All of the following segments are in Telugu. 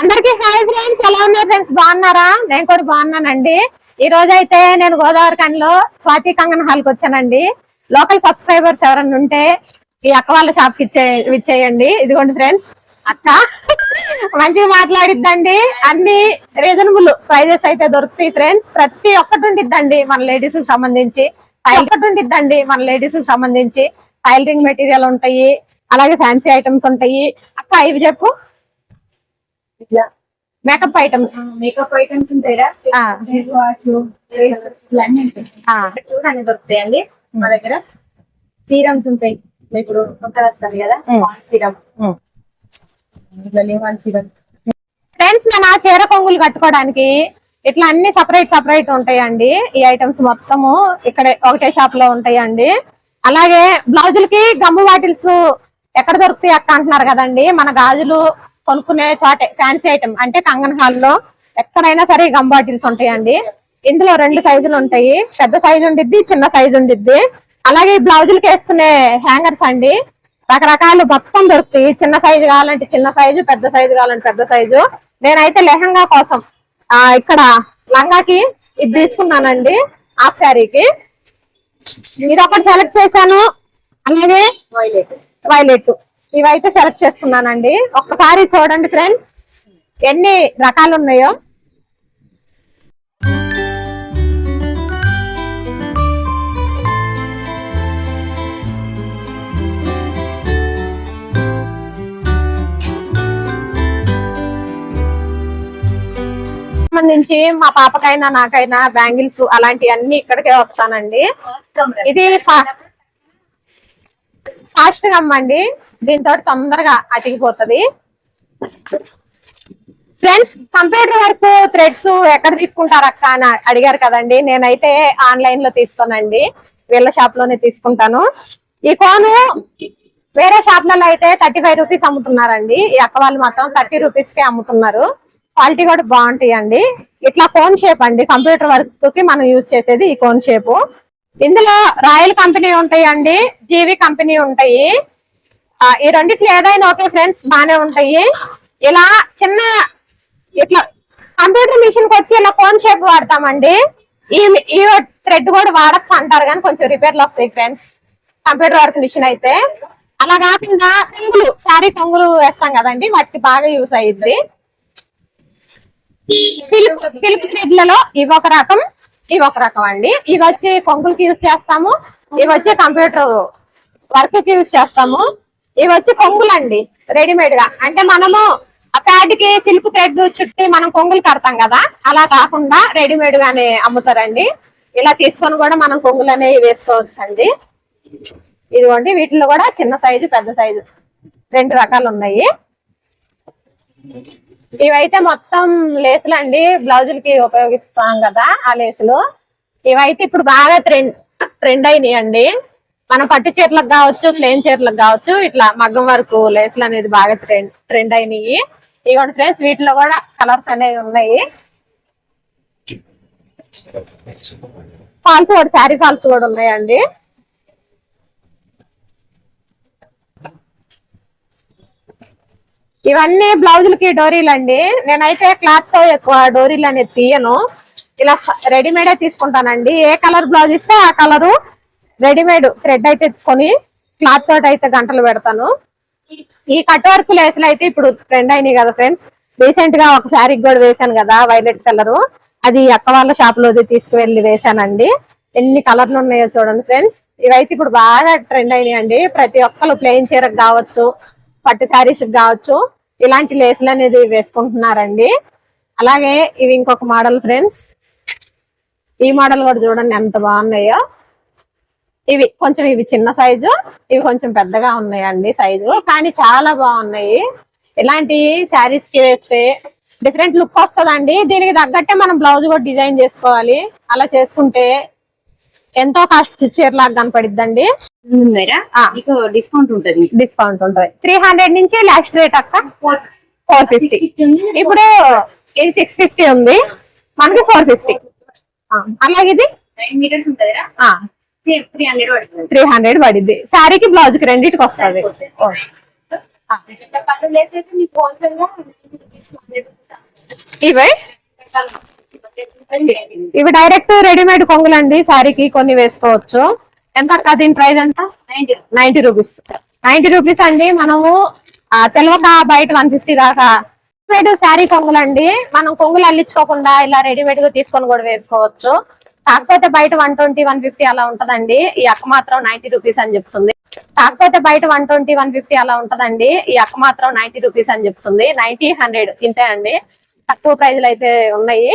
అందరికి హాయ్ ఫ్రెండ్స్ ఎలా ఉన్నారు ఫ్రెండ్స్? బాగున్నారా? నేను కూడా బాగున్నానండి. ఈ రోజు అయితే నేను గోదావరి కనిలో స్వాతి కంగన్ హాల్కి వచ్చానండి. లోకల్ సబ్స్క్రైబర్స్ ఎవరన్నా ఉంటే ఈ అక్క వాళ్ళ షాప్కి ఇచ్చేయండి ఇదిగోండి ఫ్రెండ్స్. అక్క మంచిగా మాట్లాడిద్దండి. అన్ని రీజనబుల్ ప్రైజెస్ అయితే దొరుకుతాయి ఫ్రెండ్స్. ప్రతి ఒక్కటి ఉండిద్దండి మన లేడీస్కి సంబంధించి. ఒక్కటి ఉండిద్దండి మన లేడీస్కి సంబంధించి. టైలరింగ్ మెటీరియల్ ఉంటాయి. అలాగే ఫ్యాన్సీ ఐటమ్స్ ఉంటాయి. అక్క ఇవి చెప్పు. మేకప్ ఐటమ్స్ మేకప్ ఐటమ్స్ ఉంటాయిరా. అన్ని దొరుకుతాయండి మా దగ్గర. సీరమ్స్ ఉంటాయి. ఇప్పుడు కొత్తగా వస్తుంది కదా ఉమ్. సీరం ఇట్లా లివాన్ సీరం ఫ్రెండ్స్ మన చీర కొంగులు కట్టుకోవడానికి ఇట్లా అన్ని సపరేట్ సపరేట్ ఉంటాయండి. ఈ ఐటమ్స్ మొత్తము ఇక్కడ ఒకటే షాప్లో ఉంటాయండి. అలాగే బ్లౌజులకి గమ్ము బాటిల్స్ ఎక్కడ దొరుకుతాయి అక్క అంటున్నారు కదండి? మన గాజులు కొనుక్కునే చోటే ఫ్యాన్సీ ఐటమ్ అంటే కంగన్ హాల్లో ఎక్కడైనా సరే గమ్ బాటిల్స్ ఉంటాయండి. ఇందులో రెండు సైజులు ఉంటాయి. పెద్ద సైజు ఉండిద్ది చిన్న సైజు ఉండిద్ది. అలాగే ఈ బ్లౌజులకి వేసుకునే హ్యాంగర్స్ అండి. రకరకాలు మొత్తం దొరుకుతాయి. చిన్న సైజు కావాలంటే చిన్న సైజు పెద్ద సైజు కావాలంటే పెద్ద సైజు నేనైతే లెహంగా కోసం ఆ ఇక్కడ లంగాకి ఇది తీసుకున్నానండి హాఫ్ శారీకి. ఇది ఒకటి సెలెక్ట్ చేశాను. అలాగే వైలెట్ వైలెట్ ఇవైతే సెలెక్ట్ చేసుకున్నానండి ఒక్కసారి చూడండి ఫ్రెండ్ ఎన్ని రకాలు ఉన్నాయో సంబంధించి మా పాపకైనా నాకైనా బ్యాంగిల్స్ అలాంటివన్నీ ఇక్కడికే వస్తానండి. ఇది ఫాస్ట్గా అమ్మండి దీంతో తొందరగా అతికిపోతది ఫ్రెండ్స్ కంప్యూటర్ వర్క్ థ్రెడ్స్ ఎక్కడ తీసుకుంటారక్క అని అడిగారు కదండి. నేనైతే ఆన్లైన్లో తీసుకోనండి. వీళ్ళ షాప్లోనే తీసుకుంటాను. ఈ కోను వేరే షాప్లలో అయితే థర్టీ ఫైవ్ రూపీస్ అమ్ముతున్నారండి. ఈ అక్క వాళ్ళు మాత్రం థర్టీ రూపీస్ కే అమ్ముతున్నారు. క్వాలిటీ కూడా బాగుంటాయి అండి ఇట్లా కోన్ షేప్ అండి. కంప్యూటర్ వర్క్కి మనం యూజ్ చేసేది ఈ కోన్ షేప్. ఇందులో రాయల్ కంపెనీ ఉంటాయి అండి జీవి కంపెనీ ఉంటాయి. ఈ రెండిట్లో ఏదైనా ఓకే ఫ్రెండ్స్ బాగానే ఉంటాయి. ఇలా చిన్న ఇట్లా కంప్యూటర్ మిషన్కి వచ్చి ఇలా కోన్ షేప్ వాడతామండి. ఈ ఈ థ్రెడ్ కూడా వాడచ్చు అంటారు కానీ కొంచెం రిపేర్లు వస్తాయి ఫ్రెండ్స్ కంప్యూటర్ వర్క్ మిషన్ అయితే. అలా కాకుండా కొంగులు సారీ కొంగులు వేస్తాం కదండి వాటికి బాగా యూస్ అయ్యింది సిల్క్ సిల్క్ థ్రెడ్లలో ఇవి ఒక రకం. ఇవి ఒక రకం అండి. ఇవి వచ్చి కొంకులకి యూజ్ చేస్తాము. ఇవి వచ్చి కంప్యూటర్ వర్క్కి యూజ్ చేస్తాము. ఇవి వచ్చి కొంగులు అండి రెడీమేడ్గా. అంటే మనము ప్యాడ్కి సిల్క్ థ్రెడ్ చుట్టి మనం కొంగులు కడతాం కదా అలా కాకుండా రెడీమేడ్ గానే అమ్ముతారండి. ఇలా తీసుకొని కూడా మనం కొంగులు అనేవి వేసుకోవచ్చండి. ఇదిగోండి వీటిలో కూడా చిన్న సైజు పెద్ద సైజు రెండు రకాలు ఉన్నాయి. ఇవైతే మొత్తం లేసులు అండి. బ్లౌజులకి ఉపయోగిస్తాం కదా ఆ లేసులు. ఇవైతే ఇప్పుడు బాగా ట్రెండ్ ట్రెండ్ అయినాయి అండి మనం పట్టు చీరలకు కావచ్చు ప్లేన్ చీరలకు కావచ్చు ఇట్లా మగ్గం వరకు లేసులు అనేది బాగా ట్రెండ్ ట్రెండ్ అయినాయి. ఇవ్వండి ఫ్రెండ్స్ వీటిలో కూడా కలర్స్ అనేవి ఉన్నాయి. ఫాల్స్ కూడా శారీ ఫాల్స్ కూడా ఉన్నాయండి. ఇవన్నీ బ్లౌజులకి డోరీలు అండి నేనైతే క్లాత్తో ఎక్కువ డోరీలు అనేది తీయను. ఇలా రెడీమేడ్ తీసుకుంటానండి. ఏ కలర్ బ్లౌజ్ ఇస్తే ఆ కలరు రెడీమేడ్ థ్రెడ్ అయితే కొని క్లాత్ తోటి అయితే గంటలు పెడతాను. ఈ కట్ వర్క్ లేసులు అయితే ఇప్పుడు ట్రెండ్ అయినాయి కదా ఫ్రెండ్స్ రీసెంట్గా ఒక శారీ కూడా వేసాను కదా వైలెట్ కలర్ అది అక్క వాళ్ళ షాప్లో తీసుకువెళ్ళి వేసానండి ఎన్ని కలర్లు ఉన్నాయో చూడండి ఫ్రెండ్స్ ఇవైతే ఇప్పుడు బాగా ట్రెండ్ అయినాయండి. ప్రతి ఒక్కరు ప్లెయిన్ చీరకు కావచ్చు పట్టు శారీస్ కావచ్చు. ఇలాంటి లేసులు అనేది వేసుకుంటున్నారండి. అలాగే ఇవి ఇంకొక మోడల్ ఫ్రెండ్స్. ఈ మోడల్ కూడా చూడండి ఎంత బాగున్నాయో. ఇవి కొంచెం ఇవి చిన్న సైజు ఇవి కొంచెం పెద్దగా ఉన్నాయండి సైజు. కానీ చాలా బాగున్నాయి. ఇలాంటి శారీస్కి వేస్తే డిఫరెంట్ లుక్ వస్తుందండి. దీనికి తగ్గట్టే మనం బ్లౌజ్ కూడా డిజైన్ చేసుకోవాలి. అలా చేసుకుంటే ఎంతో కాస్ట్ చీరలాగా కనపడిద్దండి. డిస్కౌంట్ ఉంటుంది డిస్కౌంట్ ఉంటుంది. త్రీ హండ్రెడ్ నుంచి లాస్ట్ రేట్ అక్క? ఫోర్ ఫిఫ్టీ ఇప్పుడు ఇది సిక్స్ ఫిఫ్టీ ఉంది. మనకి ఫోర్ ఫిఫ్టీ అలాగే ఇది? మీటర్స్ ఉంటుందిరా? ఆ, త్రీ హండ్రెడ్ పడుతుంది. త్రీ హండ్రెడ్ పడిద్ది. శారీకి బ్లౌజ్కి రెండింటికి వస్తుంది. ఇవే? ఇవి డైరెక్ట్ రెడీమేడ్ కొంగులండి. శారీకి కొన్ని వేసుకోవచ్చు. ఎంత అక్క దీని ప్రైస్ ఎంత? Ninety ninety rupees. Ninety rupees అండి మనము ఆ, తెలవక బయట వన్ ఫిఫ్టీ దాకా. రెడీమేడ్ శారీ కొంగులండి మనం కొంగులు అల్లించుకోకుండా ఇలా రెడీమేడ్గా తీసుకొని కూడా వేసుకోవచ్చు. కాకపోతే బయట వన్ ట్వంటీ వన్ ఫిఫ్టీ అలా ఉంటదండి. ఈ అక్క మాత్రం నైన్టీ రూపీస్ అని చెప్తుంది. కాకపోతే బయట వన్ ట్వంటీ వన్ ఫిఫ్టీ అలా ఉంటదండి. ఈ అక్క మాత్రం నైన్టీ రూపీస్ అని చెప్తుంది. నైన్టీ హండ్రెడ్ ఇంతే అండి. తక్కువ ప్రైజ్లు అయితే ఉన్నాయి.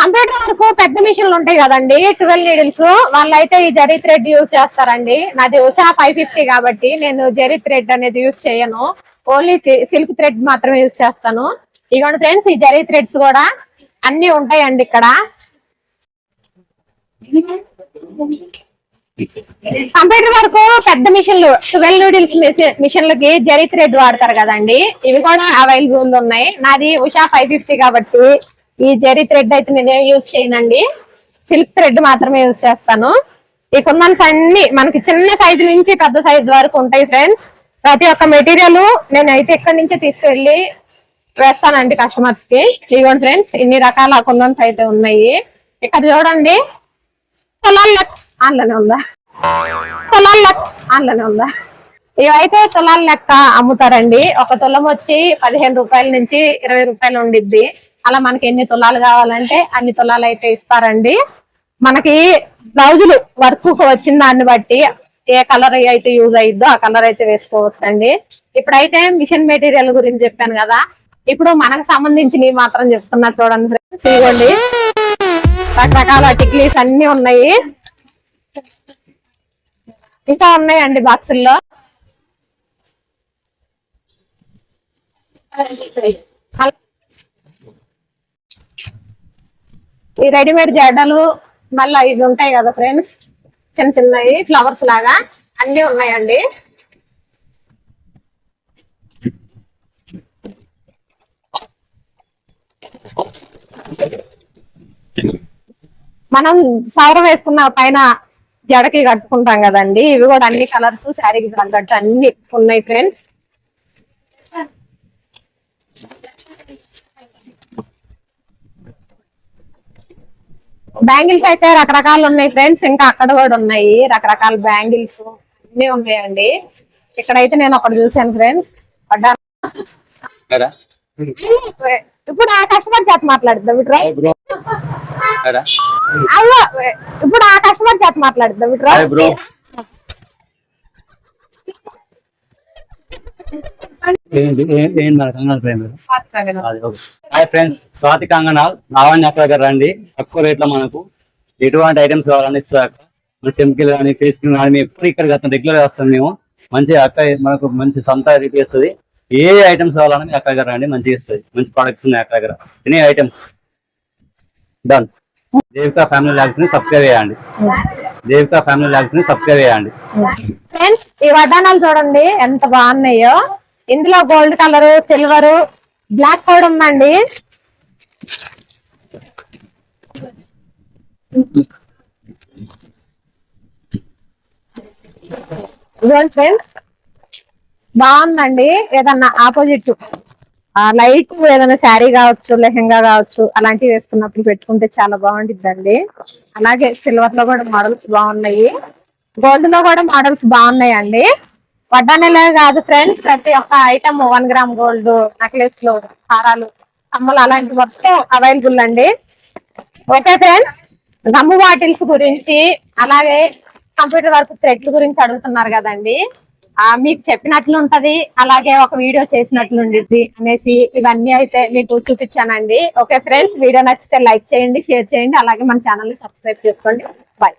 కంప్యూటర్ వరకు పెద్ద మిషన్లు ఉంటాయి కదండి. ట్వెల్వ్ నీడిల్స్ వాళ్ళైతే ఈ జరీ థ్రెడ్ యూజ్ చేస్తారండి. నాది ఉషా ఫైవ్ ఫిఫ్టీ కాబట్టి నేను జరీ థ్రెడ్ అనేది యూజ్ చేయను. ఓన్లీ సిల్క్ థ్రెడ్ మాత్రమే యూజ్ చేస్తాను. ఇగోండి ఫ్రెండ్స్ ఈ జరీ థ్రెడ్స్ కూడా అన్ని ఉంటాయండి ఇక్కడ. కంప్యూటర్ వరకు పెద్ద మిషన్లు ట్వెల్వ్ నూడిల్స్ మిషన్లకి జరీ థ్రెడ్ వాడతారు కదండి. ఇవి కూడా అవైలబుల్ ఉన్నాయి. నాది ఉషా ఫైవ్ ఫిఫ్టీ కాబట్టి ఈ జరీ థ్రెడ్ అయితే నేనేం యూజ్ చేయనండి. సిల్క్ థ్రెడ్ మాత్రమే యూజ్ చేస్తాను. ఈ కుందన్స్ అన్ని మనకి చిన్న సైజు నుంచి పెద్ద సైజు వరకు ఉంటాయి ఫ్రెండ్స్. ప్రతి ఒక్క మెటీరియల్ నేనైతే ఇక్కడి నుంచే తీసుకెళ్ళి వేస్తానండి కస్టమర్స్కి. ఇదిగోండి ఫ్రెండ్స్ ఇన్ని రకాల కుందన్స్ అయితే ఉన్నాయి. ఇక్కడ చూడండి. తులాల ఆన్లోనే ఉందా? తులాల లెక్క. ఆన్లోనే ఉందా? ఇవైతే తులాల లెక్క అమ్ముతారండి. ఒక తులం వచ్చి పదిహేను రూపాయల నుంచి ఇరవై రూపాయలు ఉండిద్ది. అలా మనకి ఎన్ని తులాలు కావాలంటే అన్ని తులాలు అయితే ఇస్తారండి. మనకి బ్లౌజులు వర్క్ వచ్చిన దాన్ని బట్టి ఏ కలర్ అయితే యూజ్ అయ్యిద్దో ఆ కలర్ అయితే వేసుకోవచ్చు అండి ఇప్పుడైతే మిషన్ మెటీరియల్ గురించి చెప్పాను కదా. ఇప్పుడు మనకు సంబంధించినవి మాత్రం చెప్తున్నా చూడండి ఫ్రెండ్స్. ఇవ్వండి రకరకాల టిక్లీస్ అన్ని ఉన్నాయి. ఇంకా ఉన్నాయండి బాక్సుల్లో? ఈ రెడీమేడ్ జడలు మళ్ళీ ఇవి ఉంటాయి కదా ఫ్రెండ్స్? చిన్న చిన్నవి ఫ్లవర్స్ లాగా. అన్ని ఉన్నాయండి. మనం సవరం వేసుకున్న పైన జడకి కట్టుకుంటాం కదండి. ఇవి కూడా అన్ని కలర్స్ శారీకి తగ్గట్టు అన్ని ఉన్నాయి ఫ్రెండ్స్. బ్యాంగిల్స్ అయితే రకరకాలు ఉన్నాయి ఫ్రెండ్స్. ఇంకా అక్కడ కూడా ఉన్నాయి. రకరకాల బ్యాంగిల్స్ అన్ని ఉన్నాయండి. ఇక్కడైతే నేను ఒకటి చూసాను ఫ్రెండ్స్. ఇప్పుడు ఆ కస్టమర్ చేత మాట్లాడుద్దాం అయ్యో ఇప్పుడు ఆ కస్టమర్ చేత మాట్లాడుద్దాం bro. Hi friends Swathi Kanganal. Lavanya అక్క దగ్గర రండి. తక్కువ రేట్లో మనకు ఎటువంటి ఐటమ్స్ కావాలని ఇస్తాక మన చెంకిలు కానీ ఫేస్ క్రీమ్ కానీ మేము ఎప్పుడు ఇక్కడ రెగ్యులర్గా వస్తాం మేము. మంచి అక్క మనకు మంచి సంత రేట్ ఇస్తుంది ఏ ఐటమ్స్ కావాలని మీ అక్క దగ్గర రండి మంచిగా ఇస్తుంది. మంచి ప్రొడక్ట్స్ ఉన్నాయి అక్క దగ్గర. Any items. Done Devika family లాగ్స్ని subscribe చేయండి. దేవికా ఫ్యామిలీ లాగ్స్ని సబ్స్క్రైబ్ చేయండి. ఫ్రెండ్స్ ఈ వడ్డానాలు చూడండి ఎంత బాగున్నాయో. ఇందులో గోల్డ్ కలర్ సిల్వర్ బ్లాక్ కూడా ఉందండి. ఫ్రెండ్స్ బాగుందండి. ఏదన్నా ఆపోజిట్ లైట్ ఏదైనా శారీ కావచ్చు లెహెంగా కావచ్చు అలాంటివి వేసుకున్నప్పుడు పెట్టుకుంటే చాలా బాగుంటుందండి అలాగే సిల్వర్లో కూడా మోడల్స్ బాగున్నాయి. గోల్డ్లో కూడా మోడల్స్ బాగున్నాయండి. వడ్డానెలే కాదు ఫ్రెండ్స్ ప్రతి ఒక్క ఐటమ్ వన్ గ్రామ్ గోల్డ్ నెక్లెస్లు హారాలు కమ్మలు అలాంటి మొత్తం అవైలబుల్ అండి. ఓకే ఫ్రెండ్స్ గమ్ బాటిల్స్ గురించి అలాగే కంప్యూటర్ వర్క్ థ్రెడ్ల గురించి అడుగుతున్నారు కదండి. మీకు చెప్పినట్లు ఉంటది అలాగే ఒక వీడియో చేసినట్లు ఉండిద్ది అనేసి ఇవన్నీ అయితే మీకు చూపించానండి. ఓకే ఫ్రెండ్స్ వీడియో నచ్చితే లైక్ చేయండి షేర్ చేయండి అలాగే మన ఛానల్ని సబ్స్క్రైబ్ చేసుకోండి. బాయ్